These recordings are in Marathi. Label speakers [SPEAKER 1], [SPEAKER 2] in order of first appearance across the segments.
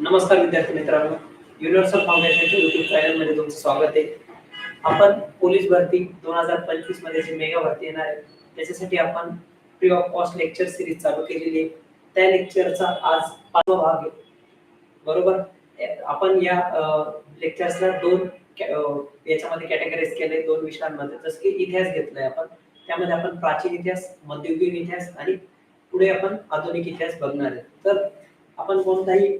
[SPEAKER 1] नमस्कार विद्यार्थी मित्रांनो. युनिव्हर्सल फाउंडेशनच्या युट्यूब चॅनलमध्ये तुमचं स्वागत आहे. आपण पोलीस भरती दोन हजार पंचवीसमध्ये जी मेगा भरती येणार आहे त्याच्यासाठी आपण free of cost lecture series चालू केलेली आहे. त्या लेक्चरचा आज पाचवा भाग आहे. बरोबर? आपण या लेक्चर्सला दोन याच्यामध्ये कॅटेगरीज केले दोन विषयांमध्ये. जसं की इतिहास घेतलाय आपण. त्यामध्ये आपण प्राचीन इतिहास मध्ययुगीन इतिहास आणि पुढे आपण आधुनिक इतिहास बघणार आहे. तर आपण कोणताही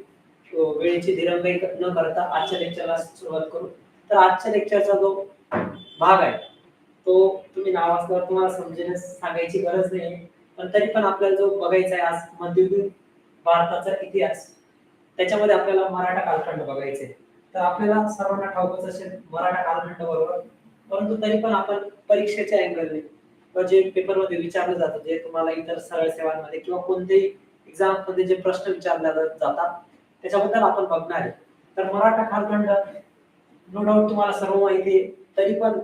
[SPEAKER 1] वेळेची दिरंगाई न करता आजच्या लेक्चरला सुरुवात करू. तर आजच्या लेक्चरचा जो भाग आहे तो तुम्ही नाव असल्यावर तुम्हाला समजण्यास सांगायची गरज नाही. पण तरी पण आपल्याला जो बघायचा आहे आज मध्ययुगीन भारताचा इतिहास त्याच्यामध्ये आपल्याला मराठा कालखंड बघायचा. आहे तर आपल्याला सर्वांना ठाऊकच असेल मराठा कालखंड बरोबर. परंतु तरी पण आपण परीक्षेच्या अँगलने जे पेपरमध्ये विचारलं जातं जे तुम्हाला इतर सरळ सेवांमध्ये किंवा कोणत्याही एक्झाममध्ये जे प्रश्न विचारले जातात त्याच्याबद्दल आपण बघणार आहे. तर मराठा कालखंड नो डाऊट तुम्हाला सर्व माहिती आहे. तरी पण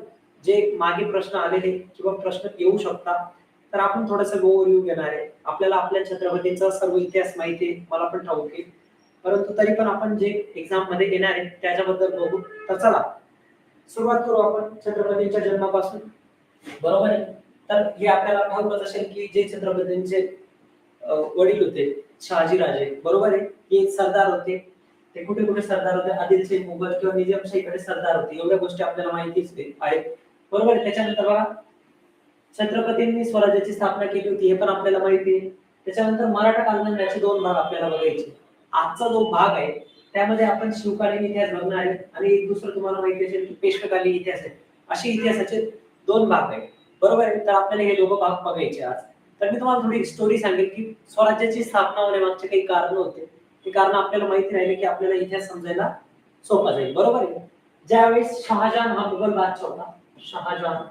[SPEAKER 1] जे मागे प्रश्न आलेले किंवा प्रश्न येऊ शकतात तर आपण थोडंसं ओव्हरव्ह्यू घेणार आहे. आपल्याला आपल्या छत्रपतींचा सर्व इतिहास माहिती आहे मला पण ठाऊक आहे. परंतु तरी पण आपण जे एक्झाममध्ये येणार आहे त्याच्याबद्दल बघू. तर चला सुरुवात करू आपण छत्रपतींच्या जन्मापासून. बरोबर आहे? तर हे आपल्याला ठाऊकच असेल की जे छत्रपतींचे वडील होते शहाजीराजे. बरोबर आहे? हे सरदार होते. ते कुठे कुठे सरदार होते? आदिलशाही मुघल किंवा निजामशाहीकडे सरदार होते. एवढ्या गोष्टी आपल्याला माहितीच आहेत. बरोबर आहे? त्याच्यानंतर बघा. छत्रपतींनी स्वराज्याची स्थापना केली होती. हे पण आपल्याला माहिती आहे. त्याच्यानंतर मराठा कालखंडाचे दोन भाग आपल्याला बघायचे. आजचा जो भाग आहे त्यामध्ये आपण शिवकालीन इतिहास बघणार आहे. आणि एक दुसरं तुम्हाला माहिती असेल की पेशकालीन इतिहास आहे. असे इतिहासाचे दोन भाग आहेत. बरोबर आहे? तर आपल्याला हे दोघं भाग बघायचे आज. तर मी तुम्हाला थोडी स्टोरी सांगेल की स्वराज्याची स्थापना होण्यामागचे काही कारण होते. ते कारण आपल्याला माहिती राहिले की आपल्याला इतिहास समजायला सोपा जाईल. बरोबर आहे? ज्यावेळेस शहाजहान हा मुघल बादशाह होता. शहाजहान.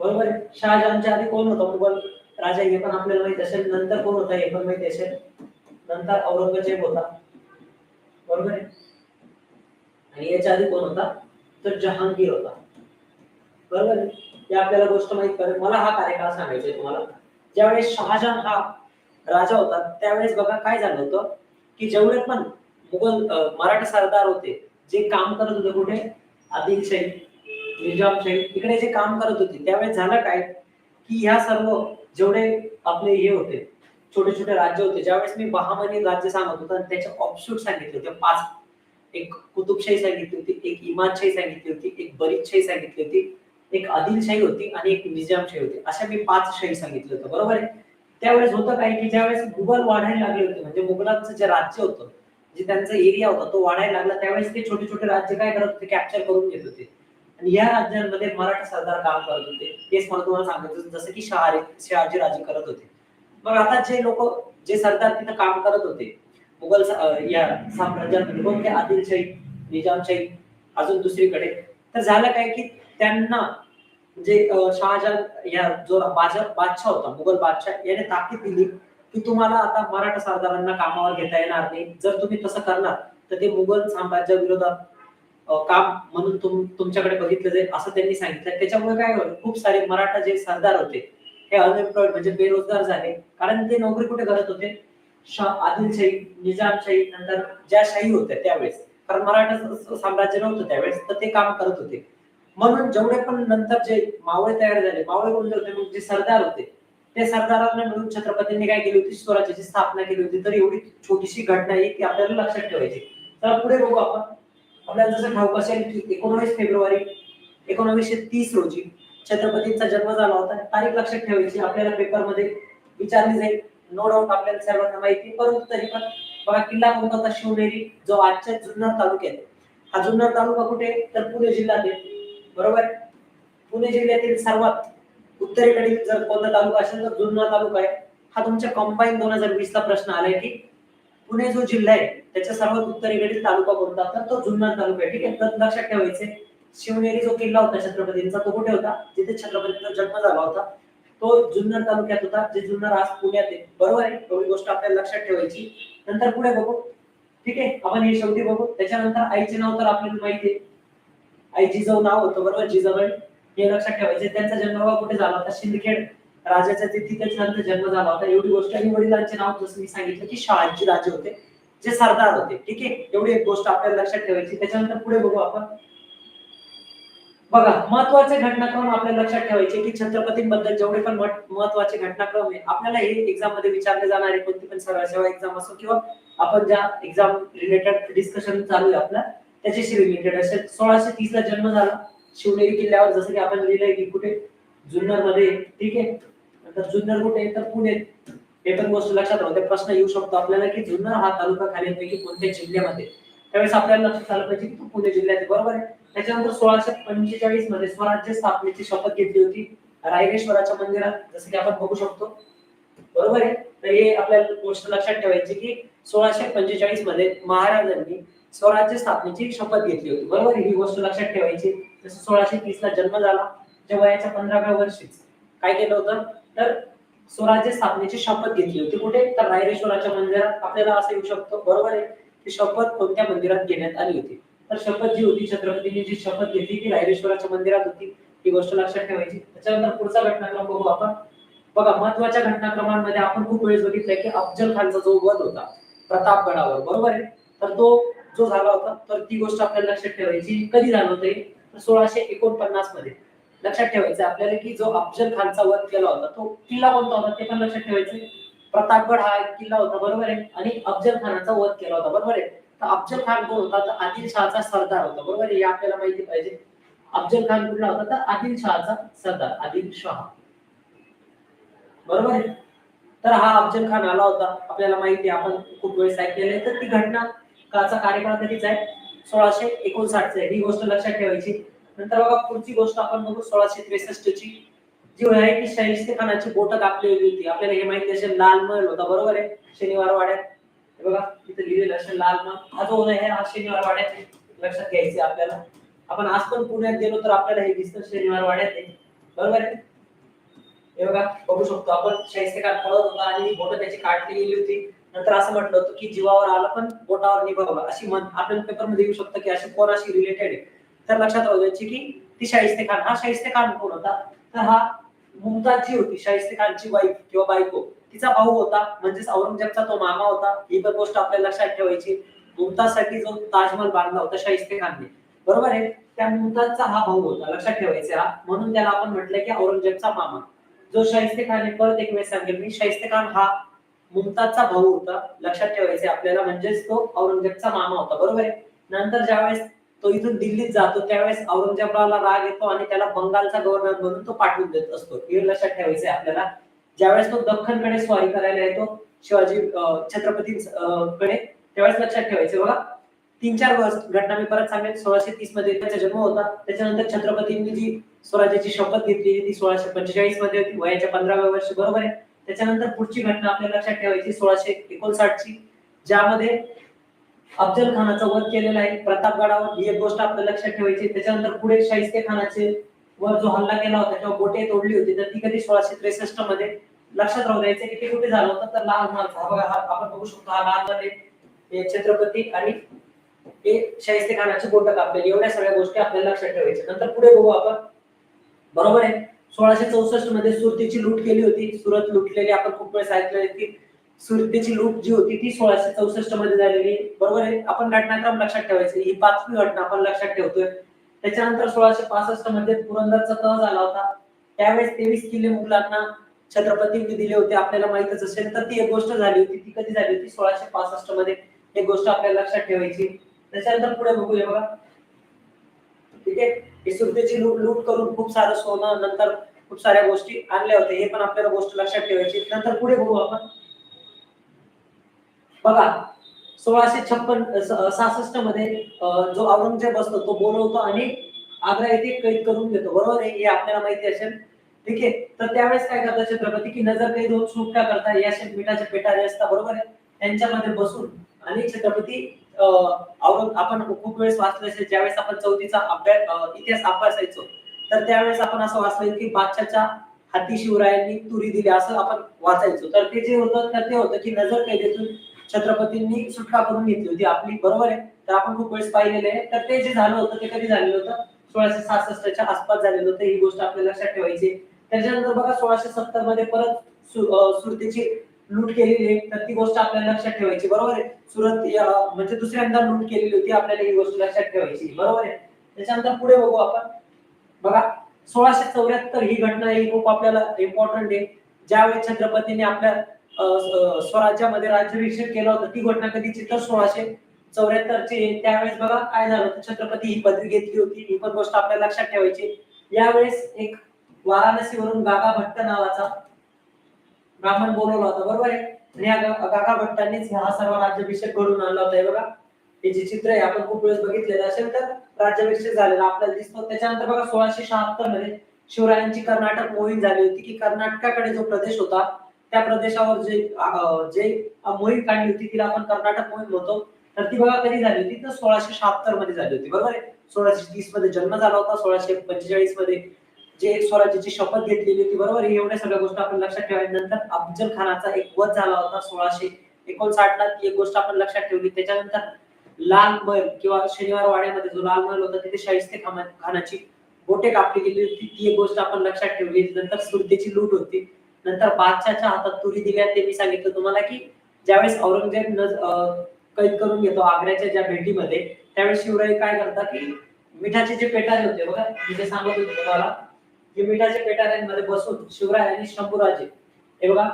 [SPEAKER 1] बरोबर आहे? शहाजहानच्या आधी कोण होता मुघल राजा? हे पण आपल्याला माहिती असेल. नंतर कोण होता? हे पण माहिती असेल. नंतर औरंगजेब होता. बरोबर आहे? आणि याच्या आधी कोण होता? तर जहांगीर होता. बरोबर आहे? हे आपल्याला गोष्ट माहीत करेल मला हा कार्यकाळ सांगायचा आहे तुम्हाला. ज्यावेळेस शहाजहान हा राजा होता त्यावेळेस बघा काय झालं होतं की जेवढे पण मुघल मराठा सरदार होते जे काम करत होते कुठे? आदिलशाही निजामशाही इकडे जे काम करत होते त्यावेळेस झालं काय? की ह्या सर्व जेवढे आपले हे होते छोटे छोटे राज्य होते ज्यावेळेस मी बहामनी राज्य सांगत होतो आणि त्याचे ऑप्शूट सांगितले होते पाच एक कुतुबशाही सांगितली होती एक इमादशाही सांगितली होती एक बरीदशाही सांगितली होती एक आदिलशाही होती आणि एक निजामशाही होती. अशा मी पाच शाही सांगितलं होतं बरोबर आहे? त्यावेळेस होतं काय की ज्यावेळेस मुघल वाढायला लागले होते म्हणजे मुघलांचं जे राज्य होतं जे त्यांचा एरिया होता तो वाढायला लागला. त्यावेळेस ते छोटे छोटे राज्य काय करत होते? कॅप्चर करून घेत होते. आणि या राज्यांमध्ये मराठा सरदार काम करत होते. तेच मला तुम्हाला होते जसं की शहारे शहाजी राजे करत होते. मग आता जे लोक जे सरदार तिथं काम करत होते मुघल या साम्राज्यात कोणते आदिलशाही निजामशाही अजून दुसरीकडे तर झालं काय की त्यांना जे शहाजहान या जो बाजा बादशाह होता मुघल बादशाह याने ताकीद दिली की तुम्हाला आता मराठा सरदारांना कामावर घेता येणार नाही. जर तुम्ही तसं करणार तर ते मुघल साम्राज्या विरोधात काम म्हणून तुम तुमच्याकडे बघितलं जाईल असं त्यांनी सांगितलं. त्याच्यामुळे काय होईल खूप सारे मराठा जे सरदार होते हे अनएम्प्लॉइड म्हणजे बेरोजगार झाले. कारण ते नोकरी कुठे करत होते? आदिलशाही निजामशाही नंतर ज्या शाही होत्या त्यावेळेस. कारण मराठा साम्राज्य नव्हतं त्यावेळेस तर ते काम करत होते. म्हणून जेवढे पण नंतर जे मावळे तयार झाले मावळे कोणते होते? मग जे म्हणजे सरदार होते. ते सरदारांना मिळून छत्रपतींनी काय केली होती? स्वराज्याची स्थापना केली होती. तर एवढी छोटीशी घटना आहे ती आपल्याला लक्षात ठेवायची. तर पुढे बघू आपण. आपल्याला जसं ठाऊक असेल की एकोणवीस फेब्रुवारी एकोणवीसशे तीस रोजी छत्रपतींचा जन्म झाला होता. तारीख लक्षात ठेवायची. आपल्याला पेपरमध्ये विचारली जाईल. नो डाऊट आपल्याला सर्वांना माहिती. परंतु तरी पण. बघा किल्ला कोणता होता? शिवनेरी जो आजच्या जुन्नर तालुक्यात आहे. हा जुन्नर तालुका कुठे तर पुणे जिल्ह्यात आहे. बरोबर? पुणे जिल्ह्यातील सर्वात उत्तरेकडील जर कोणता तालुका असेल तर जुन्ना तालुका आहे. हा तुमच्या कंबाईन दोन हजार वीस चा प्रश्न आलाय की पुणे जो जिल्हा आहे त्याच्या सर्वात उत्तरेकडील तालुका कोणता? तर तो जुन्नर तालुका आहे. ठीक आहे? तर लक्षात ठेवायचे शिवनेरी जो किल्ला होता छत्रपतींचा तो कुठे होता? जिथे छत्रपतींचा जन्म झाला होता. तो जुन्नर तालुक्यात होता जे जुन्नर आज पुण्यात आहे. बरोबर आहे? एवढी गोष्ट आपल्याला लक्षात ठेवायची. नंतर पुढे बघू. ठीक आहे? आपण हे शेवटी बघू. त्याच्यानंतर आईचे नाव तर आपल्याला माहिती आहे. आई जिजाऊ नाव होतं बरोबर? जिजाबाई हे लक्षात ठेवायचे त्यांचा जन्म कुठे झाला होता? सिंदखेड राजाचा तिथे त्यांचा जन्म झाला होता. एवढी गोष्ट आणि वडिलांचे नाव जसं मी सांगितलं की शहाजी राजे होते जे सरदार होते. ठीक आहे? एवढी एक गोष्ट आपल्याला लक्षात ठेवायची. त्याच्यानंतर पुढे बघू आपण. बघा महत्त्वाचे घटनाक्रम आपल्याला लक्षात ठेवायचे की छत्रपतींबद्दल जेवढे पण महत्त्वाचे घटनाक्रम आहे आपल्याला हे एक्झाममध्ये विचारले जाणारे कोणती पण सरळ सेवा एक्झाम असो किंवा आपण ज्या एक्झाम रिलेटेड डिस्कशन चालू आहे आपला त्याच्याशी रिलेटेड असेल सोळाशे तीस ला जन्म झाला. शिवनेरी किल्ल्यावर जसं की आपण लिहिलंय की कुठे? जुन्नरमध्ये ठीक आहे? नंतर जुन्नर कुठे तर पुणे. हे पण गोष्ट लक्षात राहते प्रश्न येऊ शकतो आपल्याला की जुन्नर हा तालुका खालीलपैकी कोणत्या जिल्ह्यामध्ये? त्यावेळेस आपल्याला लक्षात आलं पाहिजे की तो पुणे जिल्ह्यात बरोबर आहे? त्याच्यानंतर सोळाशे पंचेचाळीसमध्ये स्वराज्य स्थापनेची शपथ घेतली होती. रायरेश्वराच्या मंदिरात. जसं की आपण बघू शकतो. बरोबर आहे? तर हे आपल्याला गोष्ट लक्षात ठेवायची की सोळाशे पंचेचाळीसमध्ये महाराजांनी स्वराज्य स्थापनेची शपथ घेतली होती. बरोबर? ही गोष्ट लक्षात ठेवायची. जसं सोळाशे तीस ला जन्म झाला त्या वयाच्या पंधराव्या वर्षीच. काय केलं होतं? तर स्वराज्य स्थापनेची शपथ घेतली होती. कुठे? तर रायरेश्वराच्या मंदिरात. आपल्याला असं येऊ शकतो. बरोबर आहे? ती शपथ कोणत्या मंदिरात घेण्यात आली होती? तर शपथ जी होती छत्रपतींनी जी शपथ घेतली ती रायरेश्वराच्या मंदिरात होती. ही गोष्ट लक्षात ठेवायची. त्याच्यानंतर पुढचा घटनाक्रम बघू आपण. बघा महत्त्वाच्या घटनाक्रमांमध्ये आपण खूप वेळेस बघितलंय की अफजल खानचा जो वध होता प्रतापगडावर. बरोबर आहे? तर तो जो झाला होता तर ती गोष्ट आपल्याला लक्षात ठेवायची. कधी झालं होतं तर सोळाशे एकोणपन्नासमध्ये. लक्षात ठेवायचं आपल्याला की जो अफजल खानचा वध केला होता तो किल्ला कोणता होता? ते पण लक्षात ठेवायचं प्रतापगड हा एक किल्ला होता बरोबर आहे? आणि अफजल खानाचा वध केला होता बरोबर आहे? तर अफजल खान कोण होता? तर आदिल शहाचा सरदार होता बरोबर आहे? हे आपल्याला माहिती पाहिजे. अफजल खान कुठला होता? तर आदिल शहाचा सरदार आदिल शहा. बरोबर आहे? तर हा अफजल खान आला होता. आपल्याला माहिती आपण खूप वेळेस ऐकलेलं आहे. तर ती घटना काचा कार्यकाळ कधीच आहे सोळाशे एकोणसाठचा आहे. ही गोष्ट लक्षात ठेवायची. नंतर बघा पुढची गोष्ट आपण बघू सोळाशे त्रेसष्ट ची जी आहे की शाहिस्ते खानाची बोट कापलेली होती. आपल्याला हे माहिती असेल लाल महल होता. बरोबर आहे? शनिवार वाड्यात. हे बघा तिथे लिहिलेलं असेल लाल महल हा जो आहे हा शनिवार वाड्यात लक्षात घ्यायचे आपल्याला. आपण आज पण पुण्यात गेलो तर आपल्याला हे दिसतं शनिवार वाड्यात आहे. बरोबर आहे? हे बघा बघू शकतो आपण. शाहिस्ते खान पळत होता आणि बोट त्याची काढली गेली होती. नंतर असं म्हटलं होतं की जीवावर आलं पण बोटावर निभावलं. अशी मन आपल्याला पेपरमध्ये येऊ शकतं की अशी कोणाशी रिलेटेड आहे. तर लक्षात राहू द्यायची की ती शाहिस्ते खान हा शाहिस्ते खान कोण होता? तर हा मुमताजची होती शाहिस्ते खानची वाईफ किंवा बायको. तिचा भाऊ होता म्हणजेच औरंगजेबचा तो मामा होता. ही पण गोष्ट आपल्याला लक्षात ठेवायची. मुमताजसाठी जो ताजमहल बांधला होता शाहिस्ते खानने. बरोबर आहे? त्या मुमताजचा हा भाऊ होता. लक्षात ठेवायचा हा. म्हणून त्याला आपण म्हटलं की औरंगजेबचा मामा. जो शाहिस्ते खानने परत एक वेळेस सांगेल मी शाहिस्ते खान हा मुमताजचा भाऊ होता लक्षात ठेवायचे आपल्याला म्हणजेच तो औरंगजेबचा मामा होता बरोबर आहे? नंतर ज्यावेळेस तो इथून दिल्लीत जातो त्यावेळेस औरंगजेबाला राग येतो आणि त्याला बंगालचा गव्हर्नर म्हणून तो पाठवून देत असतो. हे लक्षात ठेवायचे आपल्याला. ज्यावेळेस तो दख्खनकडे स्वारी करायला येतो शिवाजी छत्रपती कडे त्यावेळेस लक्षात ठेवायचे बघा. तीन चार वर्ष घटना मी परत सांगेन सोळाशे तीसमध्ये त्याचा जन्म होता त्याच्यानंतर छत्रपतींनी जी स्वराज्याची शपथ घेतली ती सोळाशे पंचेचाळीसमध्ये होती वयाच्या पंधराव्या वर्षी बरोबर आहे? त्याच्यानंतर पुढची घटना आपल्या लक्षात ठेवायची सोळाशे एकोणसाठ ची ज्यामध्ये अफजल खानाचा वध केलेला आहे. प्रतापगडावर ही एक गोष्ट आपल्या लक्षात ठेवायची. त्याच्यानंतर पुढे शाहिस्ते खानाचे वर जो हल्ला केला होता किंवा बोटे तोडली होती तर ती कधी सोळाशे त्रेसष्टमध्ये लक्षात राहू द्यायचं की ते कुठे झालं होतं तर लाल महाल हा आपण बघू शकतो हा लाल आहे. छत्रपती आणि हे शाहिस्ते खानाची बोट कापलेली. एवढ्या सगळ्या गोष्टी आपल्याला लक्षात ठेवायच्या. नंतर पुढे बघू आपण. बरोबर आहे? सोळाशे चौसष्टमध्ये सुरतीची लूट केली होती. सुरत लुटलेली आपण खूप वेळेस ऐकलेली की सुरतीची लूट जी होती ती सोळाशे चौसष्टमध्ये झालेली. बरोबर आहे? आपण घटनाक्रम लक्षात ठेवायचे. ही पाचवी घटना आपण लक्षात ठेवतोय. त्याच्यानंतर सोळाशे पासष्टमध्ये पुरंदरचा तह झाला होता. त्यावेळेस तेवीस किल्ले मुघलांना छत्रपतींनी दिले होते. आपल्याला माहितच असेल तर ती एक गोष्ट झाली होती. ती कधी झाली होती? सोळाशे पासष्टमध्ये. एक गोष्ट आपल्याला लक्षात ठेवायची. त्याच्यानंतर पुढे बघूया बघा. ठीक आहे? ही लूट लूट करून खूप सारं सोनं नंतर खूप साऱ्या गोष्टी आणल्या होत्या. हे पण आपल्याला गोष्ट लक्षात ठेवायची. नंतर पुढे बघू आपण. बघा सोळाशे छप्पन सहासष्टमध्ये जो औरंगजेब असतो तो बोलवतो आणि आग्रा येथे कैद करून घेतो. बरोबर आहे? हे आपल्याला माहिती असेल. ठीक आहे? तर त्यावेळेस काय करतात छत्रपती की नजर कैद होऊन सुटका करता या मिठाचे पेटारे असतात बरोबर आहे? त्यांच्यामध्ये बसून आणि छत्रपती अं, आपण खूप वेळेस वाचलं असेल ज्यावेळेस आपण चौथीचा अभ्यास इतिहास अभ्यासायचो तर त्यावेळेस आपण असं वाचलं की बादशाच्या हाती शिवरायांनी तुरी दिली असं आपण वाचायचो. तर ते जे होतं तर ते होतं की नजर कैदेतून छत्रपतींनी सुटका करून घेतली होती. आपली बरोबर आहे. तर आपण खूप वेळेस पाहिलेले आहे. तर ते जे झालं होतं ते कधी झालेलं होतं? सोळाशे सहासष्टच्या आसपास झालेलं होतं. ही गोष्ट आपल्याला लक्षात ठेवायची त्याच्यानंतर बघा सोळाशे सत्तरमध्ये परत सुरतीची सुरतेची लूट केलेली आहे तर ती गोष्ट आपल्याला लक्षात ठेवायची बरोबर आहे? सुरत म्हणजे दुसऱ्यांदा लूट केलेली होती आपल्याला ही गोष्ट लक्षात ठेवायची बरोबर आहे? त्याच्यानंतर पुढे बघू आपण. बघा सोळाशे चौऱ्याहत्तर ही घटना ही खूप आपल्याला इम्पॉर्टंट आहे. ज्यावेळी छत्रपतीने आपल्या अं, स्वराज्यामध्ये राज्याभिषेक केला होता ती घटना कधीची? तर सोळाशे चौऱ्याहत्तर ची त्यावेळेस बघा काय झालं होतं? छत्रपती ही पदवी घेतली होती ही पण गोष्ट आपल्याला लक्षात ठेवायची यावेळेस एक वाराणसीवरून गागा भट्ट नावाचा ब्राह्मण बोलवला होता बरोबर आहे? आणि गागा भट्टांनीच हा सर्व राज्याभिषेक घडून आणला होता हे बघा. हे जे चित्र आहे आपण खूप वेळेस बघितलेलं असेल तर राज्याभिषेक झालेला. आपल्याला दिसतो. त्याच्यानंतर बघा सोळाशे शहात्तरमध्ये शिवरायांची कर्नाटक मोहीम झाली होती की कर्नाटकाकडे जो प्रदेश होता त्या प्रदेशावर जे जे मोहीम काढली होती तिला आपण कर्नाटक मोहीम म्हणतो. तर ती बघा कधी झाली होती? तर सोळाशे शहात्तरमध्ये झाली होती बरोबर आहे? सोळाशे तीसमध्ये जन्म झाला होता सोळाशे पंचेचाळीसमध्ये. जे स्वराज्याची शपथ घेतलेली होती बरोबर? हे एवढ्या सगळ्या गोष्टी आपण लक्षात ठेवायच्या नंतर अफजल खानाचा एक वध झाला होता सोळाशे एकोणसाठ ला ती एक गोष्ट आपण लक्षात ठेवली. त्याच्यानंतर लाल महल किंवा शनिवार वाड्यामध्ये जो लाल महल होता तिथे शाहिस्ते खानाची बोटे कापली गेली होती. ती एक गोष्ट आपण लक्षात ठेवली. नंतर सुरतेची लूट होती. नंतर बादशाहच्या हातात तुरी दिल्या. ते मी सांगितलं तुम्हाला की ज्यावेळेस औरंगजेब कैद करून घेतो आग्र्याच्या ज्या भेटीमध्ये त्यावेळेस शिवराय काय करतात की मिठाचे जे पेटारे होते बघा मी जे सांगत होते तुम्हाला जे मिठाच्या पेटाऱ्यांमध्ये बसून शिवराय आणि शंभूराजे हे बघा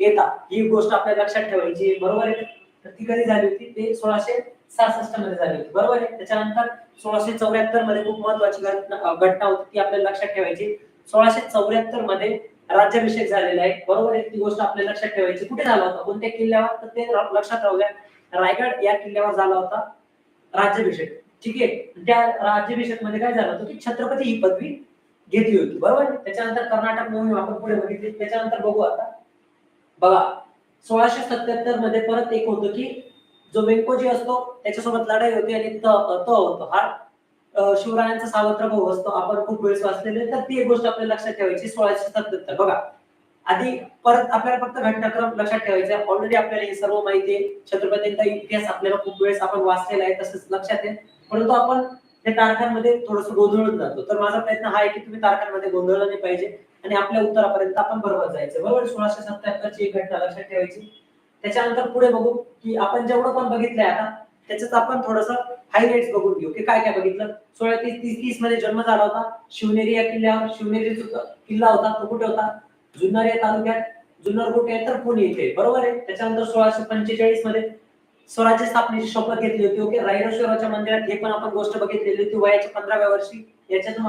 [SPEAKER 1] येतात. ही गोष्ट आपल्या लक्षात ठेवायची. बरोबर आहे? तर ती कधी झाली होती? ते सोळाशे सहासष्टमध्ये झाली होती. बरोबर आहे? त्याच्यानंतर सोळाशे चौऱ्याहत्तरमध्ये खूप महत्वाची घटना होती ती आपल्याला लक्षात ठेवायची. सोळाशे चौऱ्याहत्तरमध्ये राज्याभिषेक झालेला आहे. बरोबर आहे? ती गोष्ट आपल्याला लक्षात ठेवायची. कुठे झाला होता? कोणत्या किल्ल्यावर? तर ते लक्षात राहू द्या. रायगड या किल्ल्यावर झाला होता राज्याभिषेक. ठीक आहे? त्या राज्याभिषेकमध्ये काय झालं होतं की छत्रपती ही पदवी घेतली होती. बरोबर? त्याच्यानंतर कर्नाटक मोहीम आपण पुढे बघितली. त्याच्यानंतर बघू आता. बघा सोळाशे सत्याहत्तरमध्ये परत एक होतं की जो वेंकोजी असतो त्याच्यासोबत लढाई होती आणि त होतो. हा शिवरायांचा सावत्र भाऊ असतो. आपण खूप वेळेस वाचलेले. तर ती एक गोष्ट आपल्याला लक्षात ठेवायची सोळाशे सत्याहत्तर. बघा आधी परत आपल्याला फक्त घटनाक्रम लक्षात ठेवायचा. ऑलरेडी आपल्याला हे सर्व माहिती आहे. छत्रपतींचा इतिहास आपल्याला खूप वेळेस आपण वाचलेला आहे तसंच लक्षात आहे. परंतु आपण त्या तारखांमध्ये थोडस गोंधळून जातो. तर माझा प्रयत्न हा आहे की तुम्ही तारखांमध्ये गोंधळलं नाही पाहिजे आणि आपल्या उत्तरापर्यंत आपण बरोबर जायचं. बरोबर सोळाशे सत्याहत्तरची एक घटना लक्षात ठेवायची. त्याच्यानंतर पुढे बघू की आपण जेवढं पण बघितलंय आता त्याच्यात आपण थोडस हायलाइट्स बघून घेऊ की काय काय बघितलं. सोळा तीस तीस तीसमध्ये जन्म झाला होता. शिवनेरी या किल्ल्यावर शिवनेरी किल्ला होता तो कुठे होता? जुन्नर या तालुक्यात जुन्नर कुठे तर पुणे इथे. बरोबर आहे? त्याच्यानंतर सोळाशे पंचेचाळीसमध्ये स्वराज्य स्थापनेची शपथ घेतली होती. ओके रायरेश्वराच्या मंदिरात हे पण आपण गोष्ट बघितलेली होती वयाच्या पंधराव्या वर्षी. याच्यातून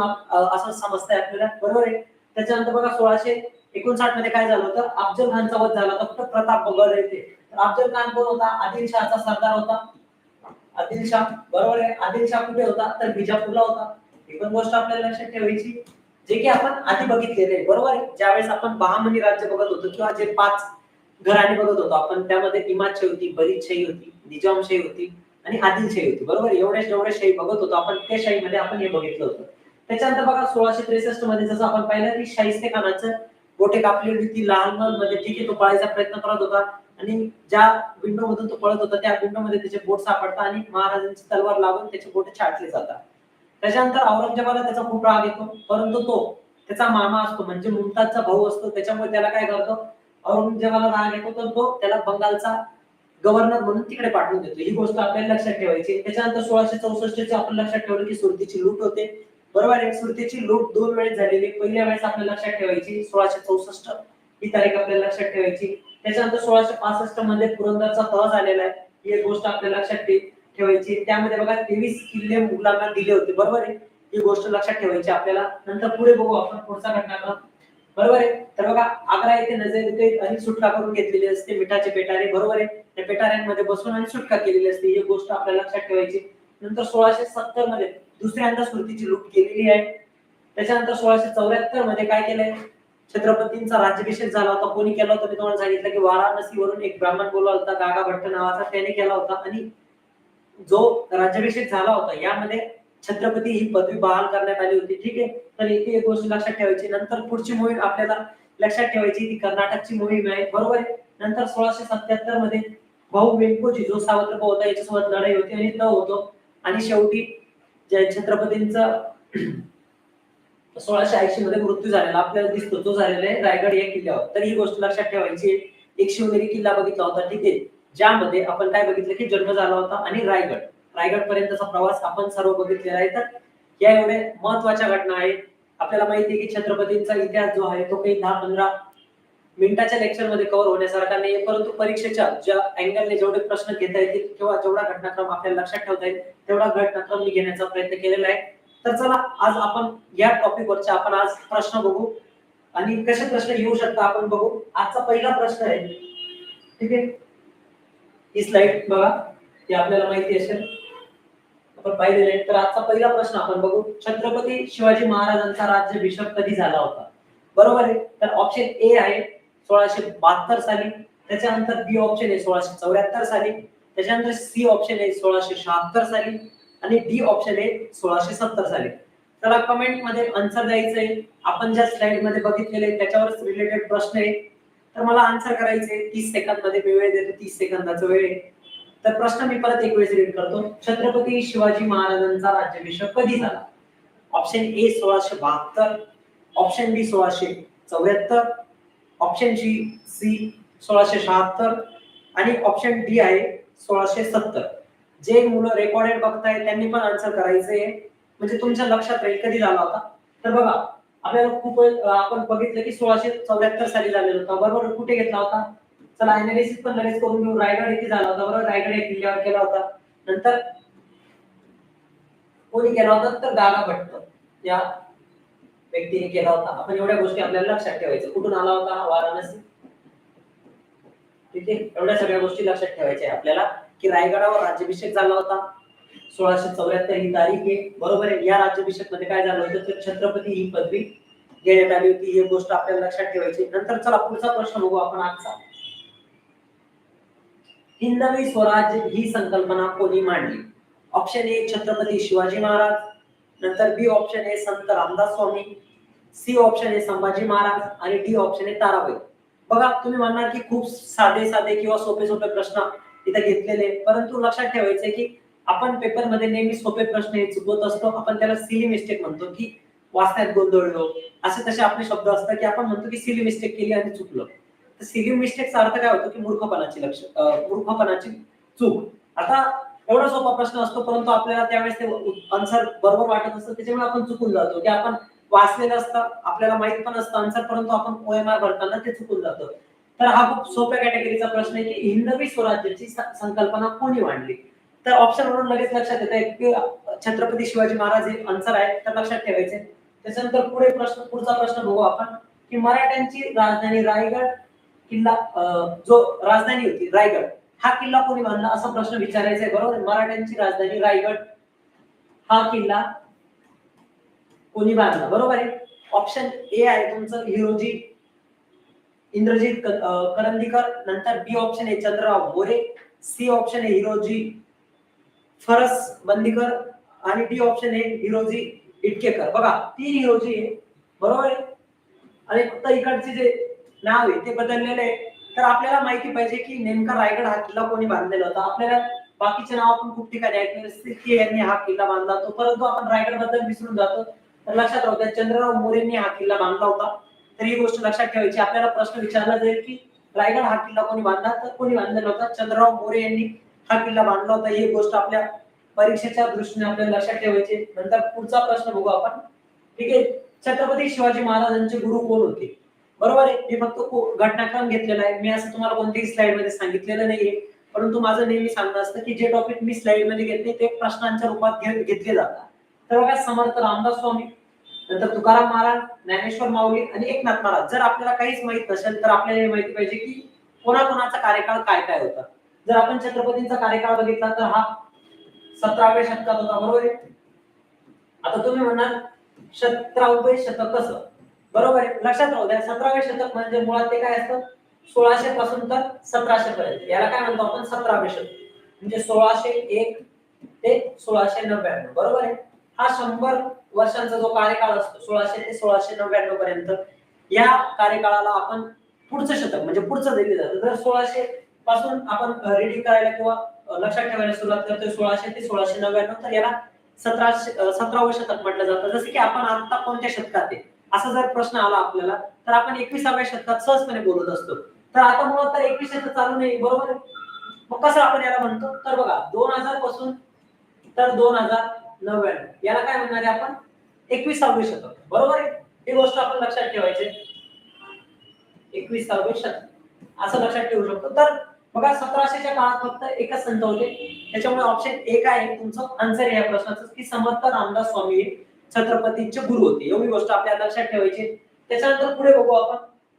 [SPEAKER 1] असं समजतंय आपल्याला. बरोबर आहे? त्याच्यानंतर बघा सोळाशे एकोणसाठमध्ये काय झालं होतं? अफजल खानचा वध झाला होता. फक्त प्रताप बगड येथे तर अफजल खान कोण होता? आदिलशहाचा सरदार होता. आदिलशाह बरोबर आहे? आदिलशाह कुठे होता? तर बिजापूरला होता. ही पण गोष्ट आपल्याला लक्षात ठेवायची. जे की आपण आधी बघितलेले बरोबर आहे? ज्यावेळेस आपण बहामनी राज्य बघत होतो किंवा जे पाच घराणे बघत होतो. आपण त्यामध्ये इमादशाही होती बरीदशाही होती निजामशाही होती आणि आदिलशाही होती. बरोबर? आहे? एवढ्या जेवढ्या शाही बघत होतो आपण त्या शाहीमध्ये आपण हे बघितलं होतं. त्याच्यानंतर बघा सोळाशे त्रेसष्टमध्ये जसं आपण पाहिलं की शाहिस्ते खानाचं गोटे कापली होती लहानमध्ये म्हणजे ठीक आहे तो पळायचा प्रयत्न करत होता. आणि ज्या विंडो मधून तो पळत होता त्या विंडो मध्ये त्याचे बोट सापडतात आणि महाराजांची तलवार लागून त्याचे बोट छाटले जातात. त्याच्यानंतर औरंगजेबाला त्याचा खूप राग येतो. परंतु तो त्याचा मामा असतो म्हणजे मुमताजचा भाऊ असतो त्याच्यामुळे त्याला काय करतो? औरंगजेबाला राग येतो तर तो त्याला बंगालचा गव्हर्नर म्हणून तिकडे पाठवून देतो. ही गोष्ट आपल्याला लक्षात ठेवायची त्याच्यानंतर सोळाशे चौसष्ट चे आपण लक्षात ठेवलं की सुरतीची लूट होते. बरोबर आहे सुरतीची लूट दोन वेळेस झालेली. पहिल्या वेळेस आपल्याला लक्षात ठेवायची सोळाशे चौसष्ट. ही तारीख आपल्याला लक्षात ठेवायची. त्याच्यानंतर सोळाशे पासष्टमध्ये पुरंदरचा तह झालेला आहे. ही एक गोष्ट आपल्याला लक्षात ठेवायची त्यामध्ये बघा तेवीस किल्ले मुघलांना दिले होते. बरोबर आहे? ही गोष्ट लक्षात ठेवायची आपल्याला. नंतर पुढे बघू आपण पुढचा घटनाक्रम. बरोबर आहे? तर बघा आग्रा येथे नजर आणि सुटका करून घेतलेली असते मिठाचे पेटारे बरोबर आहे? त्या पेटाऱ्यांमध्ये बसून आणि सुटका केलेली असते ही गोष्ट आपल्याला लक्षात ठेवायची. नंतर सोळाशे सत्तरमध्ये दुसऱ्यांदा स्मृतीची लूट केलेली आहे. त्याच्यानंतर सोळाशे चौऱ्याहत्तरमध्ये काय केलंय? छत्रपतींचा राज्याभिषेक झाला होता. कोणी केला होता? मी तुम्हाला सांगितलं की वाराणसीवरून एक ब्राह्मण बोलला होता गागा भट्ट नावाचा त्याने केला होता. आणि जो राज्याभिषेक झाला होता यामध्ये छत्रपती ही पदवी बहाल करण्यात आली होती. ठीक आहे? तर इथे एक गोष्ट लक्षात ठेवायची. नंतर पुढची मोहीम आपल्याला लक्षात ठेवायची. ती कर्नाटकची मोहीम आहे. बरोबर आहे? नंतर सोळाशे सत्याहत्तरमध्ये भाऊ वेंकोजी जो सावत्र होता याच्यासोबत लढाई होती आणि तो होतो. आणि शेवटी जे छत्रपतींचं सोळाशे ऐंशी मध्ये मृत्यू झालेला आपल्याला दिसतो. तो झालेला आहे रायगड या किल्ल्यावर. तर ही गोष्ट लक्षात ठेवायची. एक शिवनेरी किल्ला बघितला होता. ठीक आहे? ज्यामध्ये आपण काय बघितलं की जन्म झाला होता आणि रायगड. रायगड पर्यंतचा प्रवास आपण सर्व बघितलेला आहे. तर या एवढे महत्त्वाच्या घटना आहेत. आपल्याला माहिती आहे की छत्रपतींचा इतिहास जो आहे तो काही दहा पंधरा मिनिटाच्या लेक्चरमध्ये कव्हर होण्यासारखा नाही परंतु परीक्षेच्या ज्या अँगलने जेवढे प्रश्न घेता येतील किंवा जेवढा घटनाक्रम आपल्याला लक्षात ठेवता येईल तेवढा घटनाक्रम मी घेण्याचा प्रयत्न केलेला आहे. तर चला आज आपण या टॉपिक वरच्या आपण आज प्रश्न बघू. आणि कसे प्रश्न येऊ शकता आपण बघू. आजचा पहिला प्रश्न आहे. ठीक आहे? ही स्लाइड बघा. हे आपल्याला माहिती असेल. आपण पाहिलेले तर आजचा पहिला प्रश्न आपण बघू. छत्रपती शिवाजी महाराजांचा राज्याभिषेक कधी झाला होता? बरोबर आहे? तर ऑप्शन ए आहे सोळाशे बहात्तर साली. त्याच्यानंतर बी ऑप्शन आहे सोळाशे चौऱ्याहत्तर साली. त्याच्यानंतर सी ऑप्शन आहे सोळाशे शहात्तर साली. आणि डी ऑप्शन आहे सोळाशे सत्तर साली. त्याला कमेंटमध्ये आन्सर द्यायचंय. आपण ज्या स्लाइडमध्ये बघितलेले त्याच्यावरच रिलेटेड प्रश्न आहे. तर मला आन्सर करायचे तीस सेकंदमध्ये मी वेळ देतो. तीस सेकंदाचा वेळ आहे. तर प्रश्न मी परत एक वेळेस रीड करतो. छत्रपती शिवाजी महाराजांचा राज्याभिषेक कधी झाला? ऑप्शन ए सोळाशे बहात्तर ऑप्शन बी सोळाशे चौऱ्याहत्तर ऑप्शन जी सी सोळाशे शहात्तर आणि ऑप्शन डी आहे सोळाशे सत्तर. जे मुलं रेकॉर्डेड बघताय त्यांनी पण आन्सर करायचे. म्हणजे तुमच्या लक्षात राहील कधी झाला होता? तर बघा आपल्याला खूप आपण बघितलं की सोळाशे चौऱ्याहत्तर साली झालेला होता. बरोबर कुठे घेतला होता? चला अनालिसिस पण लगेच करून घेऊ. रायगड येथे झाला होता बरोबर? रायगड या किल्ल्यावर केला होता. नंतर कोणी केला होता तर दादा भट्ट या व्यक्तीने केला होता. आपण एवढ्या गोष्टी आपल्याला लक्षात ठेवायचं. कुठून आला होता? वाराणसी. ठीक आहे? एवढ्या सगळ्या गोष्टी लक्षात ठेवायच्या आपल्याला की रायगडावर राज्याभिषेक झाला होता. सोळाशे चौऱ्याहत्तर ही तारीख आहे. बरोबर आहे? या राज्याभिषेकमध्ये काय झालं होतं? तर छत्रपती ही पदवी घेण्यात आली होती. ही गोष्ट आपल्याला लक्षात ठेवायची नंतर चला पुढचा प्रश्न बघू आपण आजचा. हिंदवी स्वराज्य ही संकल्पना कोणी मांडली? Option A Chhatrapati Shivaji Maharaj. नंतर बी ऑप्शन आहे संत रामदास स्वामी. सी ऑप्शन आहे संभाजी महाराज. आणि डी ऑप्शन आहे ताराबाई. बघा तुम्ही म्हणणार की खूप साधे साधे किंवा सोपे सोपे प्रश्न इथे घेतलेले परंतु लक्षात ठेवायचे की आपण पेपरमध्ये नेहमी सोपे प्रश्न हे चुकवत असतो. आपण त्याला सिली मिस्टेक म्हणतो की वाचण्यात गोंधळलो असे तसे आपले शब्द असतात की आपण म्हणतो की सिली मिस्टेक केली आणि चुकलो. तर सिली मिस्टेकचा अर्थ काय होतो की मूर्खपणाची लक्ष मूर्खपणाची चूक. आता एवढा सोपा प्रश्न असतो परंतु आपल्याला त्यावेळेस ते आन्सर बरोबर वाटत असतं त्याच्यामुळे आपण चुकून जातो. की आपण वाचलेलं असतं आपल्याला माहीत पण असतं आन्सर परंतु आपण ओएमआर भरताना ते चुकून जातो. तर हा खूप सोप्या कॅटेगरीचा प्रश्न आहे की हिंदवी स्वराज्याची संकल्पना कोणी मांडली? तर ऑप्शन म्हणून लगेच लक्षात येत की छत्रपती शिवाजी महाराज हे आन्सर आहे तर लक्षात ठेवायचे. त्याच्यानंतर पुढे प्रश्न पुढचा प्रश्न बघू आपण की मराठ्यांची राजधानी रायगड किल्ला अं, जो राजधानी होती रायगड हा किल्ला कोणी बांधला? असा प्रश्न विचारायचा आहे बरोबर? मराठ्यांची राजधानी रायगड हा किल्ला कोणी बांधला? बरोबर आहे? ऑप्शन ए आहे तुमचं हिरोजी इंद्रजित करंदीकर नंतर बी ऑप्शन आहे चंद्रराव मोरे सी ऑप्शन आहे हिरोजी फरस बंदीकर आणि डी ऑप्शन आहे हिरोजी इटकेकर. बघा तीन हिरोजी आहे बरोबर आहे? आणि फक्त इकडचे जे नाव आहे ते बदललेले आहे. तर आपल्याला माहिती पाहिजे की नेमका रायगड हा किल्ला कोणी बांधलेला होता? आपल्याला बाकीचे नाव आपण खूप ठिकाणी ऐकले असतील की यांनी हा किल्ला बांधला होता. परंतु आपण रायगडबद्दल विसरून जातो. तर लक्षात राहू द्या चंद्रराव मोरेंनी हा किल्ला बांधला होता. तर ही गोष्ट लक्षात ठेवायची. आपल्याला प्रश्न विचारला जाईल की रायगड हा किल्ला कोणी बांधला? तर कोणी बांधलेला होता? चंद्रराव मोरे यांनी हा किल्ला बांधला होता. ही गोष्ट आपल्या परीक्षेच्या दृष्टीने आपल्याला लक्षात ठेवायची नंतर पुढचा प्रश्न बघू आपण. ठीक आहे? छत्रपती शिवाजी महाराजांचे गुरु कोण होते? बरोबर आहे. मी फक्त घटनाक्रम घेतलेला आहे. मी असं तुम्हाला कोणत्याही स्लाइडमध्ये सांगितलेलं नाहीये. परंतु माझं नेहमी सांगणं असतं की जे टॉपिक मी स्लाइडमध्ये घेतले ते प्रश्नांच्या रूपात घेतले जातात. तर बघा समर्थ रामदास स्वामी नंतर तुकाराम महाराज ज्ञानेश्वर माऊली आणि एकनाथ महाराज. जर आपल्याला काहीच माहीत नसेल तर आपल्याला हे माहिती पाहिजे की कोणाकोणाचा कार्यकाळ काय काय होता. जर आपण छत्रपतींचा कार्यकाळ बघितला तर हा सतराव्या शतकात होता. बरोबर आहे? आता तुम्ही म्हणाल सतरावे शतक कसं? बरोबर आहे. लक्षात राहू द्या सतरावे शतक म्हणजे मुळात ते काय असतं? सोळाशे पासून तर सतराशे पर्यंत. याला काय म्हणतो आपण? सतरावे शतक. म्हणजे सोळाशे एक ते सोळाशे नव्याण्णव. बरोबर आहे? हा शंभर वर्षांचा जो कार्यकाळ असतो सोळाशे ते सोळाशे नव्याण्णव पर्यंत या कार्यकाळाला आपण पुढचं शतक म्हणजे पुढचं दिले जातं. जर सोळाशे पासून आपण रिडिंग करायला किंवा लक्षात ठेवायला सुरुवात करतोय सोळाशे ते सोळाशे नव्याण्णव तर याला सतराशे सतरावं शतक म्हटलं जातं. जसं की आपण आता कोणत्या शतकात आहे? असा जर प्रश्न आला आपल्याला तर आपण एकविसाव्या शतकात सहजपणे बोलत असतो. तर आता मुळात तर एकवीस शतक चालू नाही बरोबर आहे? मग कसं आपण याला म्हणतो? तर बघा दोन हजारपासून तर दोन हजार नव्याण्णव. याला काय म्हणणार आहे आपण? एकविसावे शतक. बरोबर आहे? ही गोष्ट आपण लक्षात ठेवायचे. एकविसावे शतक. असं लक्षात ठेवू शकतो. तर बघा सतराशेच्या काळात फक्त एकच संत होते. त्याच्यामुळे ऑप्शन एक आहे. तुमचं आन्सर या प्रश्नाचं की समर्थ रामदास स्वामी छत्रपतींचे गुरु होते. एवढी गोष्ट आपल्याला लक्षात ठेवायची. त्याच्यानंतर पुढे बघू आपण.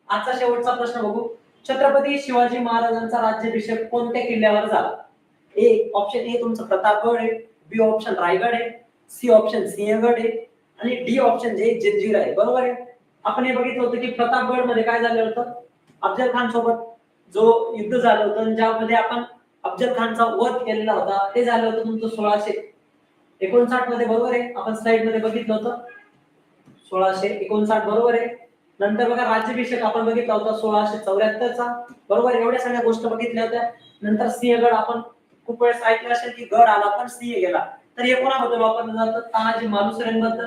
[SPEAKER 1] आजचा शेवटचा प्रश्न बघू. छत्रपती शिवाजी महाराजांचा राज्याभिषेक कोणत्या किल्ल्यावर झाला? ए ऑप्शन ए तुमचं प्रतापगड आहे. बी ऑप्शन रायगड आहे. सी ऑप्शन सिंहगड आहे. आणि डी ऑप्शन जे जंजीर आहे. बरोबर आहे? आपण हे बघितलं होतं की प्रतापगडमध्ये काय झालं होतं? अफजल खान सोबत जो युद्ध झालं होतं ज्यामध्ये आपण अफजल खानचा वध केलेला होता ते झालं होतं तुमचं सोळाशे. एकोणसाठमध्ये बरोबर आहे. आपण स्लाइडमध्ये बघितलं होतं. सोळाशे एकोणसाठ बरोबर आहे. नंतर बघा राज्याभिषेक आपण बघितला होता सोळाशे चौऱ्याहत्तरचा. बरोबर एवढ्या सगळ्या गोष्ट बघितल्या होत्या. नंतर सिंहगड आपण खूप वेळेस ऐकलं असेल की गड आला पण सिंह गेला. तर हे कोणाबद्दल वापरलं जातं? तानाजी मालुसरेंबद्दल.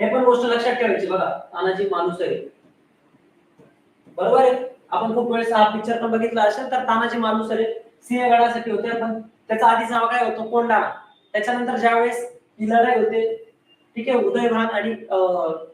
[SPEAKER 1] हे पण गोष्ट लक्षात ठेवायची बघा तानाजी मालुसरे. बरोबर आहे. आपण खूप वेळेस हा पिक्चर पण बघितला असेल तर तानाजी मालुसरे सिंहगडासाठी होते. पण त्याचा आधीच नाव काय होतं? कोंडाणा त्याच्यानंतर ज्यावेळेस ही लढाई होते ठीक आहे उदयभान आणि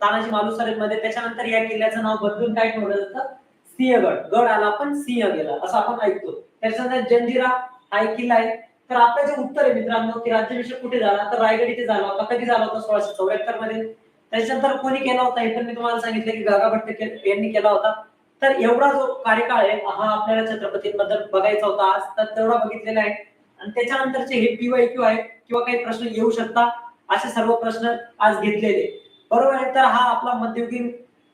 [SPEAKER 1] तानाजी मालुसरे मध्ये त्याच्यानंतर या किल्ल्याचं नाव बदलून काय ठेवलं जातं? सिंहगड. गड आला पण सिंह गेला असं आपण ऐकतो. त्याच्यानंतर जंजिरा हा एक किल्ला आहे. तर आता जे उत्तर आहे मित्रांनो की राज्याभिषेक कुठे झाला? तर रायगड इथे झाला होता. कधी झाला होता? सोळाशे चौऱ्याहत्तरमध्ये त्याच्यानंतर कोणी केला होता? हे तर मी तुम्हाला सांगितलं की गागा भट्ट के- यांनी केला होता. तर एवढा जो कार्यकाळ आहे हा आपल्याला छत्रपतींबद्दल बघायचा होता. आज तर तेवढा बघितलेला आहे. आणि त्याच्यानंतरचे हे पीवाय क्यू आहे किंवा काही प्रश्न येऊ शकता असे सर्व प्रश्न आज घेतलेले. बरोबर आहे तर हा आपला मध्ययुगीन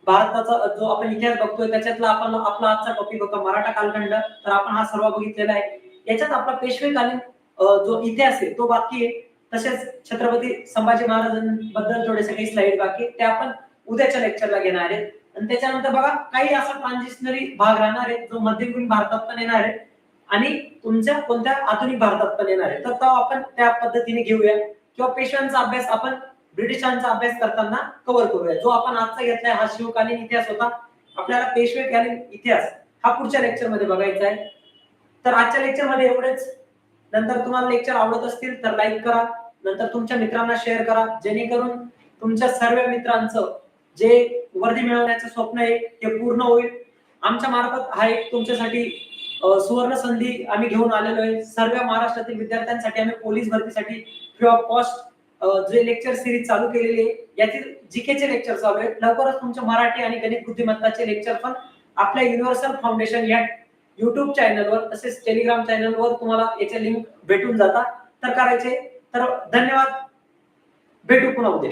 [SPEAKER 1] भारताचा जो आपण इतिहास बघतोय त्याच्यातला आपण आपला आजचा टॉपिक होता मराठा कालखंड. तर आपण हा सर्व बघितलेला आहे. याच्यात आपला पेशवेकालीन जो इतिहास आहे तो बाकी आहे. तसेच छत्रपती संभाजी महाराजांबद्दल थोडेसे काही स्लाइड बाकी आहे. ते आपण उद्याच्या लेक्चरला घेणार आहेत. आणि त्याच्यानंतर बघा काही असा ट्रान्झिशनरी भाग राहणार आहे जो मध्ययुगीन भारतात पण येणार आहे आणि तुमच्या कोणत्या आधुनिक भारतात पण येणार आहे तर तो आपण त्या पद्धतीने घेऊया. किंवा पेशव्यांचा अभ्यास आपण ब्रिटिशांचा अभ्यास करताना कव्हर करूया. जो आपण आजचा घेतलाय हा शिवकालीन इतिहास होता. आपल्याला पेशवेकालीन इतिहास हा पुढच्या लेक्चरमध्ये बघायचा आहे. तर आजच्या लेक्चरमध्ये एवढेच. नंतर तुम्हाला लेक्चर आवडत असतील तर लाईक करा. नंतर तुमच्या मित्रांना शेअर करा. जेणेकरून तुमच्या सर्व मित्रांचं जे वर्दी मिळवण्याचं स्वप्न आहे ते पूर्ण होईल. आमच्या मार्फत हा एक तुमच्यासाठी सुवर्ण संधी आम्ही घेऊन आलेलो आहे. सर्व महाराष्ट्रातील विद्यार्थ्यांसाठी आम्ही पोलीस भरतीसाठी फ्री ऑफ कॉस्ट जे लेक्चर सिरीज चालू केलेली आहे यातील जीकेचे लेक्चर चालू आहे लवकरच तुमचे मराठी आणि गणित बुद्धिमत्ताचे लेक्चर पण आपल्या युनिव्हर्सल फाउंडेशन या युट्यूब चॅनलवर तसेच टेलिग्राम चॅनलवर तुम्हाला याचे लिंक भेटून जातात. तर करायचे. तर धन्यवाद. भेटू पुन्हा उद्या.